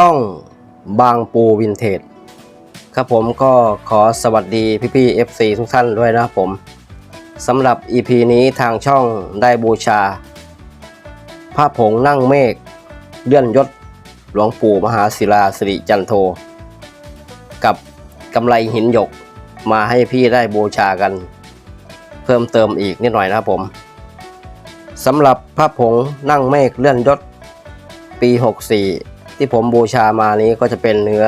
ช่องบางปูวินเทจครับผมก็ขอสวัสดีพี่ๆ FC ทุกท่านด้วยนะครับผมสำหรับ EP นี้ทางช่องได้บูชาพระผงนั่งเมฆเลื่อนยศหลวงปู่มหาศิลาสิริจันโท กับกำไรหินหยกมาให้พี่ได้บูชากัน เพิ่มเติมอีกนิดหน่อยนะครับผมสำหรับพระผงนั่งเมฆเลื่อนยศปี 64 ที่ผมบูชามานี้ก็จะเป็นเนื้อ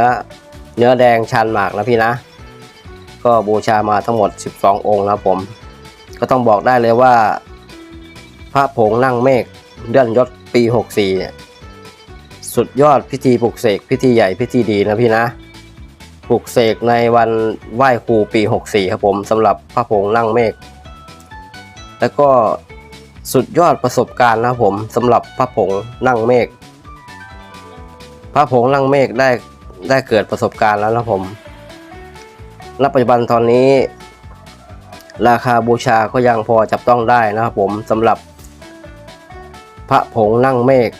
เนื้อแดงชันหมากนะพี่นะ ก็บูชามาทั้งหมด 12 องค์นะผม ก็ต้องบอกได้เลยว่า พระผงนั่งเมฆเลื่อนยศปี 64เนี่ยสุดยอดพิธีปลุกเสกพิธีใหญ่พิธีดีนะพี่นะปลุกเสกในวันไหว้ครูปี 64 ครับผมสำหรับพระผงนั่งเมฆแล้วก็สุดยอดประสบการณ์นะผมสำหรับพระผงนั่งเมฆ ระผงนั่งเมฆได้ได้เกิดประสบการณ์แล้วนะผมณปัจจุบันตอนนี้ ราคาบูชาก็ยังพอจับต้องได้นะครับผมสำหรับพระผงนั่งเมฆ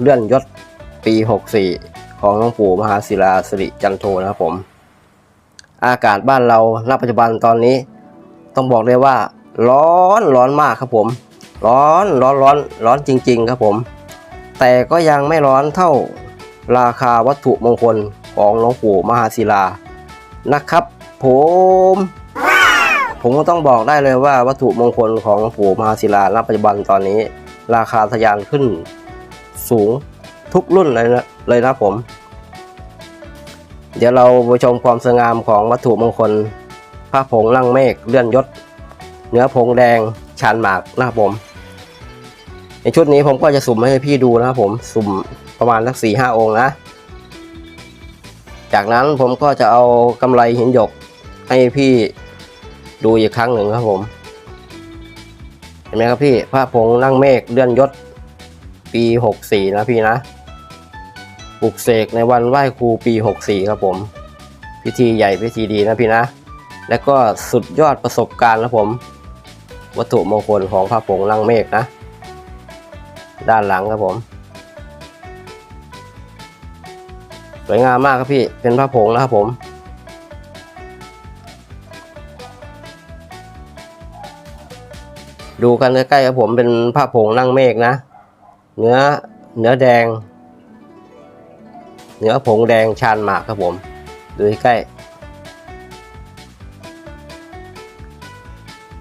เลื่อนยศปี 64 ของหลวงปู่มหาศิลาสิริจันโทนะครับผม อากาศบ้านเราณปัจจุบันตอนนี้ ต้องบอกเลยว่า ร้อนร้อนมากครับผม ร้อนร้อนร้อนร้อนจริง ๆ ครับผม แต่ก็ยังไม่ร้อนเท่า ราคาวัตถุมงคลของหลวงปู่มหาศิลานะครับผมผมก็ต้องบอกได้เลยว่าวัตถุมงคลของหลวงปู่มหาศิลาณปัจจุบันตอนนี้ ราคาทะยานขึ้นสูงทุกรุ่นเลยนะเลยนะผม เดี๋ยวเราไปชมความสวยงามของวัตถุมงคลพระผงลังเมฆเลื่อนยศ เนื้อผงแดงชานหมากนะครับผม ในชุดนี้ผมก็จะสุ่มให้พี่ดูนะครับผมสุ่ม ประมาณสักสี่ห้าองค์นะ จากนั้นผมก็จะเอากำไรหินหยกให้พี่ดูอีกครั้งหนึ่งครับผม เห็นไหมครับพี่พระผงนั่งเมฆเลื่อนยศ ปี64นะพี่นะปลุกเสกในวันไหว้ครูปี64ครับผม พิธีใหญ่พิธีดีนะพี่นะ และก็สุดยอดประสบการณ์นะผม วัตถุมงคลของพระผงนั่งเมฆนะ ด้านหลังครับผม สวยงามมากครับพี่ เป็นพระผงนะครับผม ดูกันใกล้ๆครับผมเป็นผ้าผงนั่งเมฆนะ เนื้อเนื้อแดง เนื้อผงแดงชานหมากครับผม ดูใกล้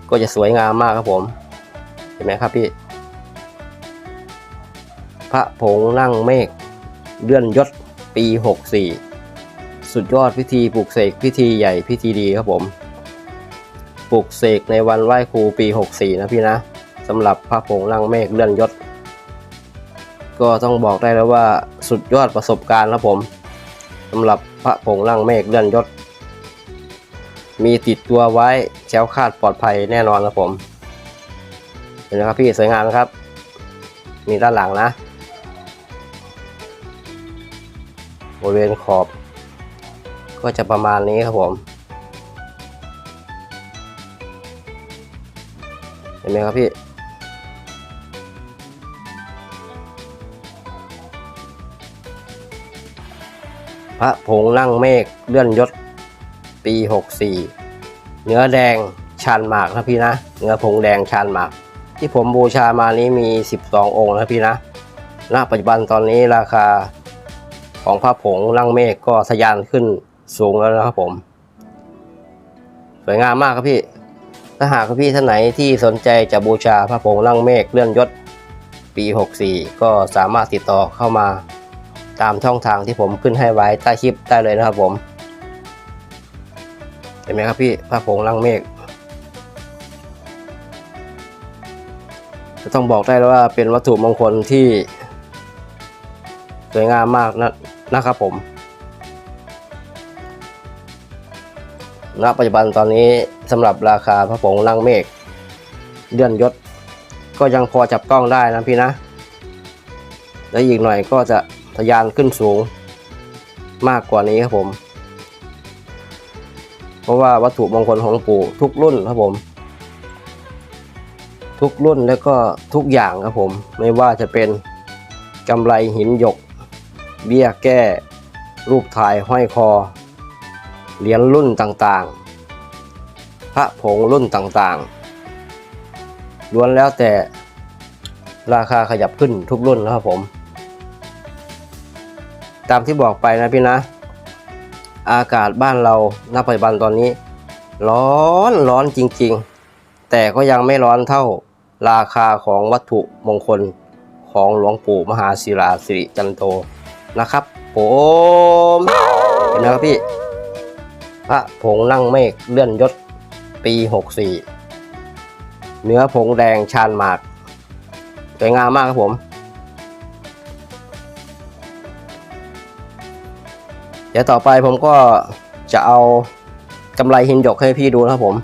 ก็จะสวยงามมากครับผม เห็นไหมครับพี่ พระผงนั่งเมฆเลื่อนยศ ปี 64 สุดยอดพิธีปลุกเสกพิธีใหญ่พิธีดีครับผมปลุกเสกในวันไหว้ครูปี 64 นะพี่นะสำหรับพระผงลังเมฆเลื่อนยศ ก็ต้องบอกได้แล้วว่าสุดยอดประสบการณ์ครับผมสำหรับพระผงลังเมฆเลื่อนยศ มีติดตัวไว้แช้วคาดปลอดภัยแน่นอนครับผมเห็นไหมครับพี่สวยงามครับนี่ด้านหลังนะ บริเวณขอบ ก็จะประมาณนี้ครับผม เห็นไหมครับพี่พระผงนั่งเมฆเลื่อนยศปี 64 เนื้อแดงชานหมากนะพี่นะ เนื้อผงแดงชานหมาก ที่ผมบูชามานี้มี 12 องค์นะพี่นะ ณ ปัจจุบันตอนนี้ราคา ของพระผงนั่งเมฆก็ทะยานขึ้นสูงแล้วนะครับผม สวยงามมากครับพี่ ถ้าหากพี่ท่านไหนที่สนใจจะบูชาพระผงนั่งเมฆเลื่อนยศปี 64 ก็สามารถติดต่อเข้ามาตามช่องทางที่ผมขึ้นให้ไว้ใต้คลิปได้เลยนะครับผม เห็นไหมครับพี่พระผงนั่งเมฆจะต้องบอกได้แล้วว่าเป็นวัตถุมงคลที่สวยงามมากนะ นะครับผมณปัจจุบันตอนนี้สำหรับราคาพระผงนั่งเมฆเลื่อนยศ ก็ยังพอจับต้องได้นะพี่นะ และอีกหน่อยก็จะทะยานขึ้นสูงมากกว่านี้ครับผม เพราะว่าวัตถุมงคลของหลวงปู่ทุกรุ่นครับผม ทุกรุ่นแล้วก็ทุกอย่างครับผม ไม่ว่าจะเป็นกำไรหินหยก เบี้ยแก้ รูปถ่ายห้อยคอ เหรียญรุ่นต่างๆ พระผงรุ่นต่างๆล้วนแล้วแต่ราคาขยับขึ้นทุกรุ่นนะครับผม ตามที่บอกไปนะพี่นะ อากาศบ้านเราณปัจจุบันตอนนี้ ร้อนร้อนจริงๆ แต่ก็ยังไม่ร้อนเท่าราคาของวัตถุมงคลของหลวงปู่มหาศิลาสิริจันโต นะครับผมเห็นไหมครับพี่ พระผงนั่งเมฆเลื่อนยศปี 64 เนื้อผงแดงชานหมาก สวยงามมากครับผม เดี๋ยวต่อไปผมก็จะเอากำไรหินหยกให้พี่ดูนะครับผม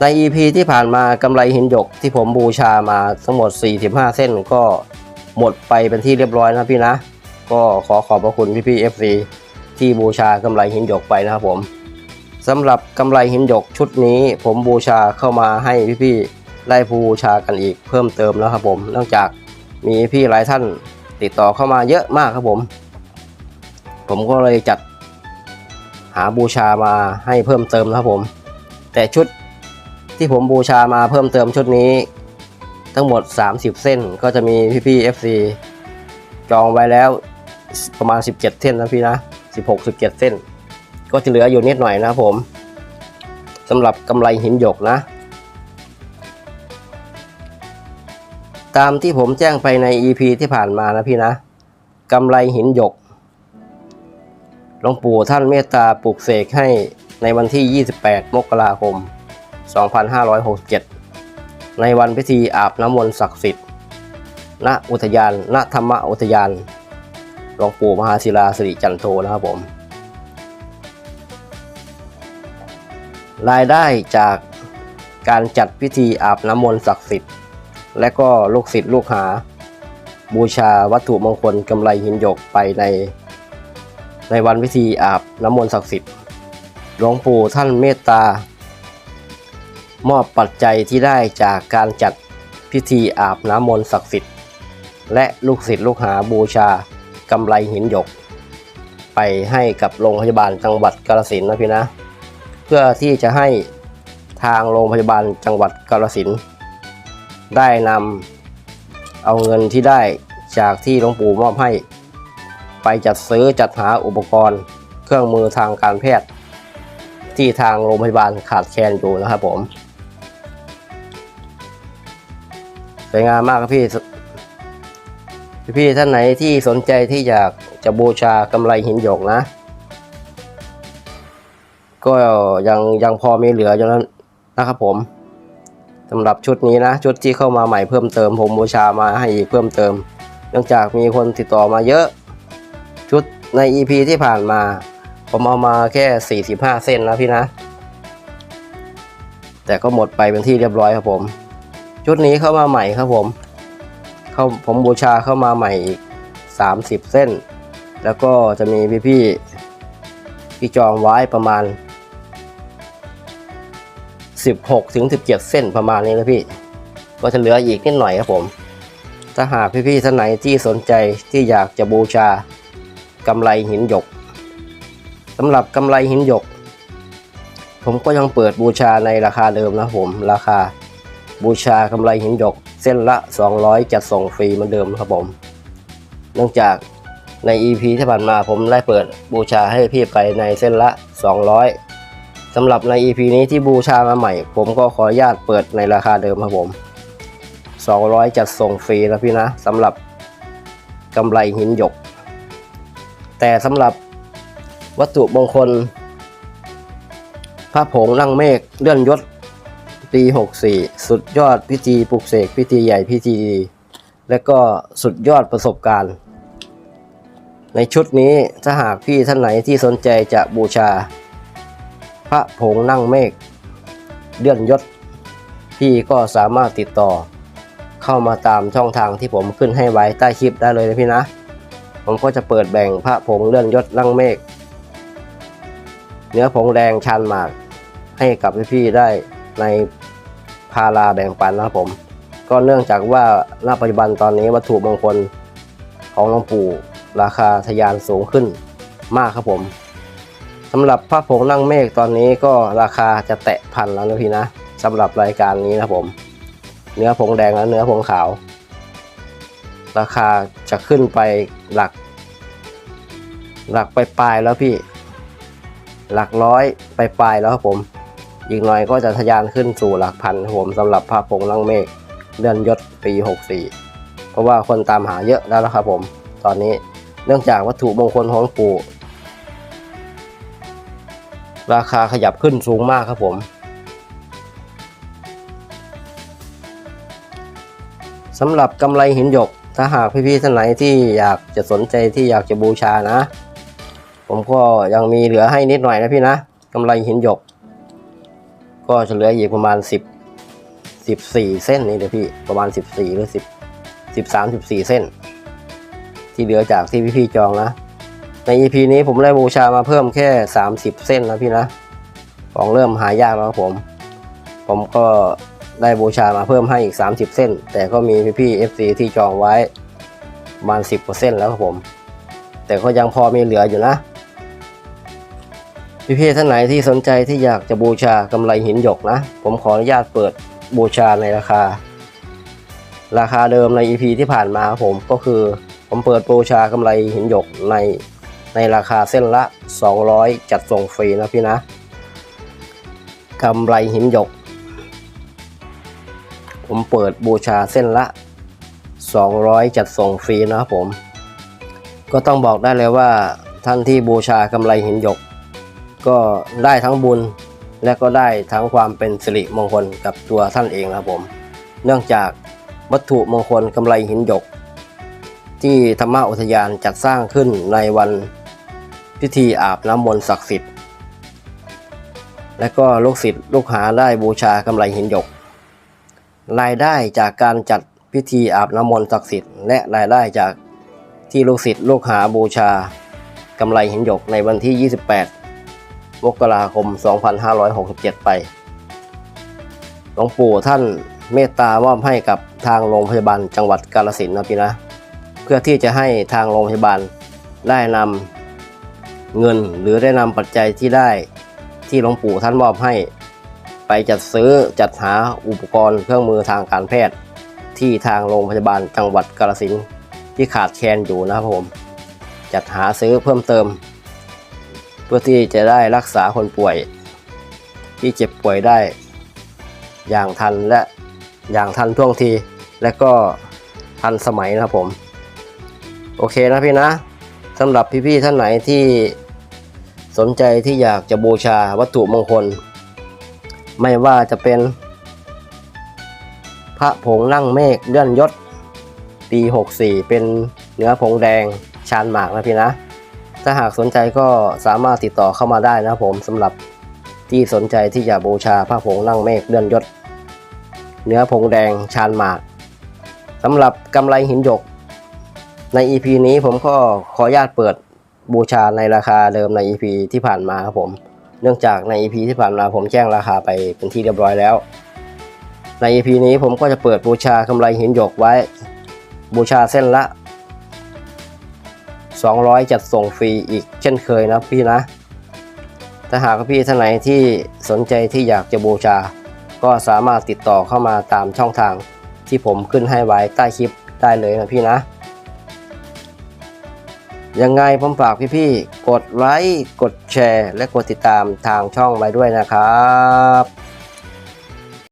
ใน EP ที่ผ่านมากำไรหินหยกที่ผมบูชามาทั้งหมด 45 เส้นก็ หมดไปเป็นที่เรียบร้อยนะพี่นะ ก็ขอขอบพระคุณพี่พี่ๆ FC ที่บูชากำไรหินหยกไปนะครับผมสำหรับกำไรหินหยกชุดนี้ผมบูชาเข้ามาให้พี่พี่ๆได้บูชากันอีกเพิ่มเติมแล้วครับผมเนื่องจากมีพี่หลายท่านติดต่อเข้ามาเยอะมากครับผม ผมก็เลยจัดหาบูชามาให้เพิ่มเติมนะครับผม แต่ชุดที่ผมบูชามาเพิ่มเติมชุดนี้ ทั้งหมด 30 เส้นก็จะมีพี่ๆ FC จองไว้แล้วประมาณ 17 เส้นนะพี่นะ 16 17 เส้น ก็จะเหลืออยู่นิดหน่อยนะครับผมสำหรับกำไรหินหยกนะ ตามที่ผมแจ้งไปใน EP ที่ผ่านมานะพี่นะกำไรหินหยกหลวงปู่ท่านเมตตาปลูกเสกให้ในวันที่ 28 มกราคม 2567 ในวันพิธีอาบน้ำมนต์ศักดิ์สิทธิ์ ณ อุทยาน ณ ธรรมอุทยาน หลวงปู่มหาศิลาสิริจันโทนะครับผม รายได้จากการจัดพิธีอาบน้ำมนต์ศักดิ์สิทธิ์ และก็ลูกศิษย์ลูกหา บูชาวัตถุมงคลกำไรหินหยกไปใน ในวันพิธีอาบน้ำมนต์ศักดิ์สิทธิ์ หลวงปู่ท่านเมตตา มอบปัจจัยที่ได้จากการจัดพิธีอาบน้ำมนต์ศักดิ์สิทธิ์ และลูกศิษย์ลูกหาบูชากำไรหินหยก ไปให้กับโรงพยาบาลจังหวัดกาฬสินนะพี่นะ เพื่อที่จะให้ทางโรงพยาบาลจังหวัดกาฬสินได้นำเอาเงินที่ได้จากที่หลวงปู่มอบให้ ไปจัดซื้อจัดหาอุปกรณ์ เครื่องมือทางการแพทย์ ที่ทางโรงพยาบาลขาดแคลนอยู่นะครับผม วยงามมากครับพี่ พี่ท่านไหนที่สนใจที่อยากจะบูชากำไรหินหยกนะ ก็ยังยังพอมีเหลืออยู่นั้นนะครับผมสำหรับชุดนี้นะ ชุดที่เข้ามาใหม่เพิ่มเติม ผมบูชามาให้อีกเพิ่มเติม เนื่องจากมีคนติดต่อมาเยอะ ชุดใน EP ที่ผ่านมา ผมเอามาแค่ 45 เส้นนะพี่นะ แต่ก็หมดไปเป็นที่เรียบร้อยครับผม ชุดนี้เข้ามาใหม่ครับผมเข้าผมบูชาเข้ามาใหม่อีก 30 เส้น แล้วก็จะมีพี่พี่ๆที่จองไว้ประมาณ 16ถึง17 เส้นประมาณนี้นะพี่ ก็จะเหลืออีกนิดหน่อยครับผม ถ้าหากพี่ๆท่านไหนที่สนใจที่อยากจะบูชากำไรหินหยกสำหรับกำไรหินหยก ผมก็ยังเปิดบูชาในราคาเดิมนะผมราคา บูชากำไรหินหยกเส้นละ 200 จัดส่งฟรีเหมือนเดิมครับผม เนื่องจากใน EP ที่ผ่านมาผมได้เปิดบูชาให้พี่ไปในเส้นละ 200สำหรับใน EP นี้ที่บูชามาใหม่ ผมก็ขออนุญาตเปิดในราคาเดิมครับผม 200 จัดส่งฟรีนะพี่นะสำหรับกำไรหินหยก แต่สำหรับวัตถุมงคลพระผงนั่งเมฆเลื่อนยศ ปี 64 สุดยอดพิธีปลุกเสกพิธีใหญ่พิธีดี และก็สุดยอดประสบการณ์ ในชุดนี้ถ้าหากพี่ท่านไหนที่สนใจจะบูชา พระผงนั่งเมฆเลื่อนยศ พี่ก็สามารถติดต่อ เข้ามาตามช่องทางที่ผมขึ้นให้ไว้ใต้คลิปได้เลยนะพี่นะ ผมก็จะเปิดแบ่งพระผงเลื่อนยศนั่งเมฆเนื้อผงแดงชานหมากให้กับพี่ๆได้ในาราแบ่งปันนะครับผม ก็เนื่องจากว่าณปัจจุบันตอนนี้วัตถุมงคลของหลวงปู่ราคาทะยานสูงขึ้นมากครับผมสำหรับพระผงนั่งเมฆตอนนี้ก็ราคาจะแตะพันแล้วนะพี่นะสำหรับรายการนี้นะผม เนื้อผงแดงและเนื้อผงขาว ราคาจะขึ้นไปหลัก หลักไปปลายๆแล้วพี่ หลักร้อยไปปลายๆแล้วครับผม อีกหน่อยก็จะทะยานขึ้นสู่หลักพันผมสำหรับพระผงนั่งเมฆเดือนยศปี 64 เพราะว่าคนตามหาเยอะแล้วนะครับผม ตอนนี้เนื่องจากวัตถุมงคลของหลวงปู่ราคาขยับขึ้นสูงมากครับผมสำหรับกำไรหินหยก ถ้าหากพี่ๆท่านไหนที่อยากจะสนใจที่อยากจะบูชานะ ผมก็ยังมีเหลือให้นิดหน่อยนะพี่นะกำไรหินหยก ก็จะเหลืออีกประมาณ 10 14 เส้นนี่เดี๋ยวพี่ประมาณ 14 หรือ 10 13 14 เส้น ที่เหลือจากที่พี่ๆจองนะ ใน EP นี้ผมได้บูชามาเพิ่มแค่ 30 เส้นนะพี่นะของเริ่มหายากแล้วผม ผมก็ได้บูชามาเพิ่มให้อีก 30 เส้น แต่ก็มีพี่ๆ FC ที่จองไว้ประมาณ 10กว่าเส้นแล้วครับผม แต่ก็ยังพอมีเหลืออยู่นะ พี่ๆท่านไหนที่สนใจที่อยากจะบูชากำไรหินหยกนะ ผมขออนุญาตเปิดบูชาในราคา ราคาเดิมใน EP ที่ผ่านมาผมก็คือผมเปิดบูชากำไรหินหยกในในราคาเส้นละ 200 จัดส่งฟรีนะพี่นะกำไรหินหยก ผมเปิดบูชาเส้นละ 200 จัดส่งฟรีนะครับผม ก็ต้องบอกได้เลยว่าท่านที่บูชากำไรหินหยก ก็ได้ทั้งบุญ และก็ได้ทั้งความเป็นสิริมงคลกับตัวท่านเองครับผม เนื่องจากวัตถุมงคลกำไรหินหยก ที่ธรรมอุทยานจัดสร้างขึ้นในวันพิธีอาบน้ำมนต์ศักดิ์สิทธิ์ และก็ลูกศิษย์ลูกหาได้บูชากำไรหินหยก รายได้จากการจัดพิธีอาบน้ำมนต์ศักดิ์สิทธิ์และรายได้จากที่ลูกศิษย์ลูกหาบูชากำไรหินหยกในวันที่ 28 มกราคม 2567 ไป หลวงปู่ท่านเมตตามอบให้กับทางโรงพยาบาลจังหวัดกาฬสินนะพี่นะ เพื่อที่จะให้ทางโรงพยาบาลได้นำเงินหรือได้นำปัจจัยที่ได้ที่หลวงปู่ท่านมอบให้ ไปจัดซื้อจัดหาอุปกรณ์เครื่องมือทางการแพทย์ ที่ทางโรงพยาบาลจังหวัดกาฬสินที่ขาดแคลนอยู่นะครับผม จัดหาซื้อเพิ่มเติม เพื่อที่จะได้รักษาคนป่วย ที่เจ็บป่วยได้ อย่างทันและอย่างทันท่วงที และก็ทันสมัยนะครับผม โอเคนะพี่นะสำหรับพี่ๆท่านไหนที่สนใจที่อยากจะบูชาวัตถุมงคล ไม่ว่าจะเป็น พระผงนั่งเมฆเลื่อนยศ ปี 64 เป็นเนื้อผงแดงชานหมากนะพี่นะ ถ้าหากสนใจก็สามารถติดต่อเข้ามาได้นะครับผมสำหรับที่สนใจที่จะบูชาพระผงนั่งเมฆเลื่อนยศ เนื้อผงแดงชานหมากสำหรับกำไรหินหยก ใน EP นี้ผมก็ขออนุญาตเปิดบูชาในราคาเดิมใน EP ที่ผ่านมาครับผม เนื่องจากใน EP ที่ผ่านมาผมแจ้งราคาไปเป็นที่เรียบร้อยแล้ว ใน EP นี้ผมก็จะเปิดบูชากำไรหินหยกไว้ บูชาเส้นละ 200 จัดส่งฟรีอีกเช่นเคยนะพี่นะ ถ้าหากพี่ท่านไหนที่สนใจที่อยากจะบูชา ก็สามารถติดต่อเข้ามาตามช่องทางที่ผมขึ้นให้ไว้ใต้คลิปได้เลยนะพี่นะยังไงผมฝากพี่ๆ กดไลค์ กดแชร์ และกดติดตามทางช่องไว้ด้วยนะครับ